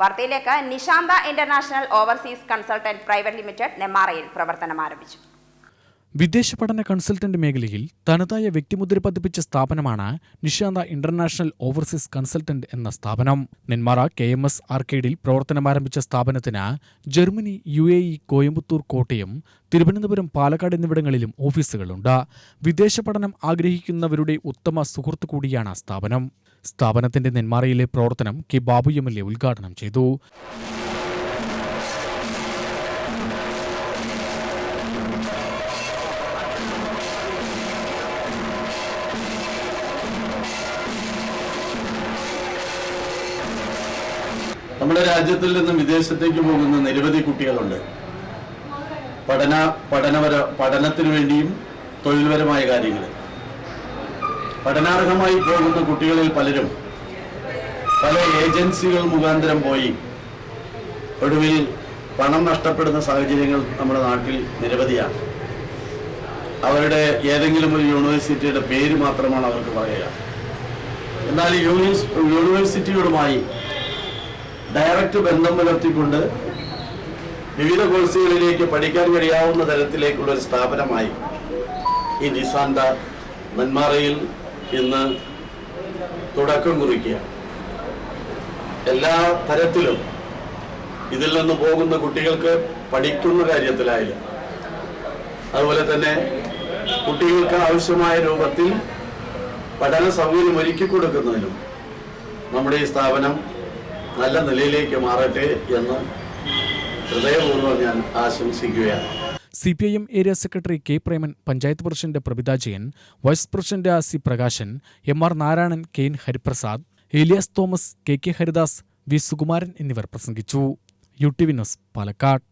വാർത്തയിലേക്ക് Nishanth international overseas consultant private limited നെമ്മാറയിൽ പ്രവർത്തനം ആരംഭിച്ചു. വിദേശ പഠന കൺസൾട്ടന്റ് മേഖലയിൽ തനതായ വ്യക്തിമുദ്ര പതിപ്പിച്ച സ്ഥാപനമാണ് നിഷാന്ത ഇന്റർനാഷണൽ ഓവർസീസ് കൺസൾട്ടന്റ് എന്ന സ്ഥാപനം. നെന്മാറ കെ എം എസ് ആർക്കേഡിൽ പ്രവർത്തനമാരംഭിച്ച സ്ഥാപനത്തിന് Germany U A E Coimbatore Kottayam Thiruvananthapuram Palakkad എന്നിവിടങ്ങളിലും ഓഫീസുകളുണ്ട്. വിദേശ പഠനം ആഗ്രഹിക്കുന്നവരുടെ ഉത്തമ സുഹൃത്തു കൂടിയാണ് സ്ഥാപനം. സ്ഥാപനത്തിന്റെ നെന്മാറയിലെ പ്രവർത്തനം K Babu M L A ഉദ്ഘാടനം ചെയ്തു. നമ്മുടെ രാജ്യത്തിൽ നിന്നും വിദേശത്തേക്ക് പോകുന്ന നിരവധി കുട്ടികളുണ്ട്. പഠന പഠനപര പഠനത്തിന് വേണ്ടിയും തൊഴിൽപരമായ കാര്യങ്ങൾ. പഠനാർഹമായി പോകുന്ന കുട്ടികളിൽ പലരും പല ഏജൻസികൾ മുഖാന്തരം പോയി ഒടുവിൽ പണം നഷ്ടപ്പെടുന്ന സാഹചര്യങ്ങൾ നമ്മുടെ നാട്ടിൽ നിരവധിയാണ്. അവരുടെ ഏതെങ്കിലും ഒരു യൂണിവേഴ്സിറ്റിയുടെ പേര് മാത്രമാണ് അവർക്ക് പറയുക. എന്നാൽ യൂണിവേഴ്സ് യൂണിവേഴ്സിറ്റികളുമായി ഡയറക്റ്റ് ബന്ധം പുലർത്തിക്കൊണ്ട് വിവിധ കോഴ്സുകളിലേക്ക് പഠിക്കാൻ കഴിയാവുന്ന തരത്തിലേക്കുള്ള ഒരു സ്ഥാപനമായി ഈ നിസാന്ത നന്മാറയിൽ ഇന്ന് തുടക്കം കുറിക്കുക എല്ലാ തരത്തിലും ഇതിൽ നിന്ന് പോകുന്ന കുട്ടികൾക്ക് പഠിക്കുന്ന കാര്യത്തിലായാലും അതുപോലെ തന്നെ കുട്ടികൾക്ക് ആവശ്യമായ രൂപത്തിൽ പഠന സൗകര്യം ഒരുക്കി കൊടുക്കുന്നതിനും നമ്മുടെ ഈ സ്ഥാപനം നല്ല നിലയിലേക്ക് മാറട്ടെ എന്ന് ഹൃദയപൂർവം ഞാൻ ആശംസിക്കുകയാണ്. C P I M area secretary K Preman panchayat president Prabhitha Jayan vice president C Prakashan M R Narayanan K N Hariprasad Elias Thomas K K Haridas V Sukumaran എന്നിവർ പ്രസംഗിച്ചു. U T V news Palakkad.